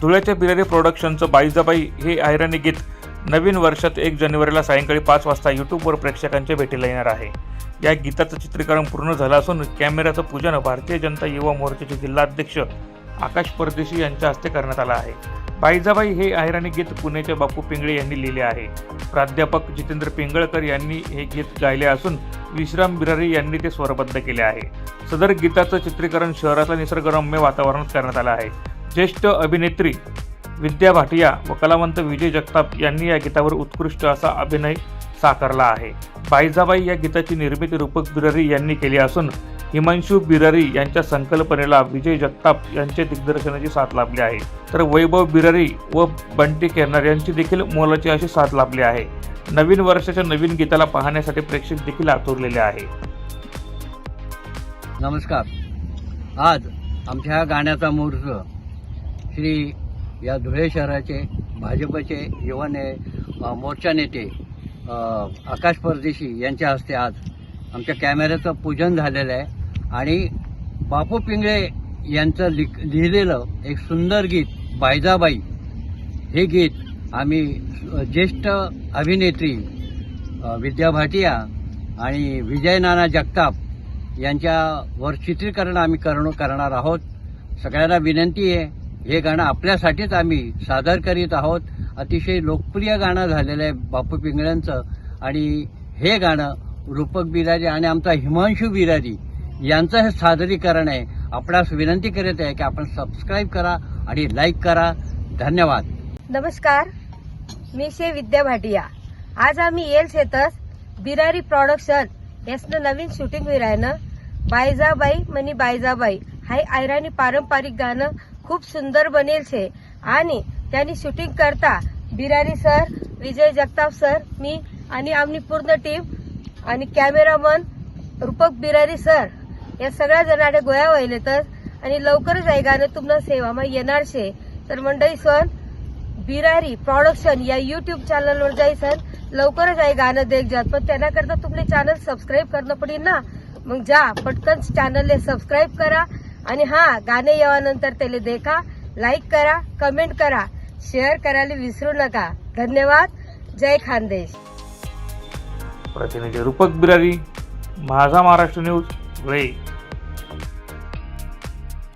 धुळ्याच्या बिरारी प्रोडक्शनचं बाईजाबाई हे आयराणी गीत नवीन वर्षात एक जानेवारीला सायंकाळी पाच वाजता यूट्यूबवर प्रेक्षकांच्या भेटीला येणार आहे. या गीताचं चित्रीकरण पूर्ण झालं असून कॅमेऱ्याचं पूजन भारतीय जनता युवा मोर्चाचे जिल्हाध्यक्ष आकाश परदेशी यांच्या हस्ते करण्यात आलं आहे. बाईजाबाई हे आयराणी गीत पुण्याचे बापू पिंगळे यांनी लिहिले आहे. प्राध्यापक जितेंद्र पिंगळकर यांनी हे गीत गायले असून विश्राम बिरारी यांनी ते स्वरबद्ध केले आहे. सदर गीताचं चित्रीकरण शहरातल्या निसर्गरम्य वातावरणात करण्यात आलं आहे. ज्येष्ठ अभिनेत्री विद्या भाटिया व कलावंत विजय जगताप यांनी या गीतावर उत्कृष्ट असा अभिनय साकारला आहे. बाईजाबाई या गीताची निर्मिती रूपक बिरारी यांनी केली असून हिमांशू बिरारी यांच्या संकल्पनेला विजय जगताप यांच्या दिग्दर्शनाची साथ लाभली आहे. तर वैभव बिरारी व बंटी केरनार यांची देखील मोलाची अशी साथ लाभली आहे. नवीन वर्षाच्या नवीन गीताला पाहण्यासाठी प्रेक्षक देखील आतुरलेले आहे. नमस्कार. आज आमच्या गाण्याचा मुहूर्त श्री या धुळे शहराचे भाजपचे युवा ने मोर्चा नेते आकाश परदेशी यांच्या हस्ते आज आमच्या कॅमेऱ्याचं पूजन झालेलं आहे. आणि बापू पिंगळे यांचं लिख लिहिलेलं एक सुंदर गीत बायजाबाई हे गीत आम्ही ज्येष्ठ अभिनेत्री विद्या भाटिया आणि विजय नाना जगताप यांच्यावर चित्रीकरण आम्ही करण करणार आहोत. सगळ्यांना विनंती आहे. हे गाणं आपल्यासाठीच आम्ही सादर करीत आहोत. अतिशय लोकप्रिय गाणं झालेलं आहे बापू पिंगळ्यांचं. आणि हे गाणं रूपक बिरारी आणि आमचा हिमांशू बिरारी यांचं हे सादरीकरण आहे. आपणास विनंती करत आहे की आपण सबस्क्राईब करा आणि लाईक करा. धन्यवाद. नमस्कार. मी शे विद्या भाटिया. आज आम्ही येल शेतस बिरारी प्रॉडक्शन यासनं नवीन शूटिंग विरायनं बायजाबाई म्हणी बायजाबाई. हाय आयराणी पारंपरिक गाणं खूप सुंदर बनेल छे. आणि त्यांनी शूटिंग करता बिरारी सर विजय जगताप सर मी आणि आम्ही पूर्ण टीम आणि कॅमेरामन रूपक बिरारी सर. या सगळ्या जणांना गोया तर आणि लवकरच आहे गाणं तुम्हाला सेवामा येणार शे तर मंडळी सण बिरारी प्रॉडक्शन या युट्यूब चॅनलवर जायचं लवकरच आहे गाणं देख जात पण त्याच्याकरता तुमले चॅनल सबस्क्राईब करणं पडेल ना. मग जा पटकन चॅनलले सबस्क्राईब करा. आणि हा गाणे येवानंतर त्याला देखा लाईक करा कमेंट करा शेअर करायला विसरू नका. धन्यवाद. जय खानदेश. प्रतिनिधी रूपक बिरारी माझा महाराष्ट्र न्यूज धुळे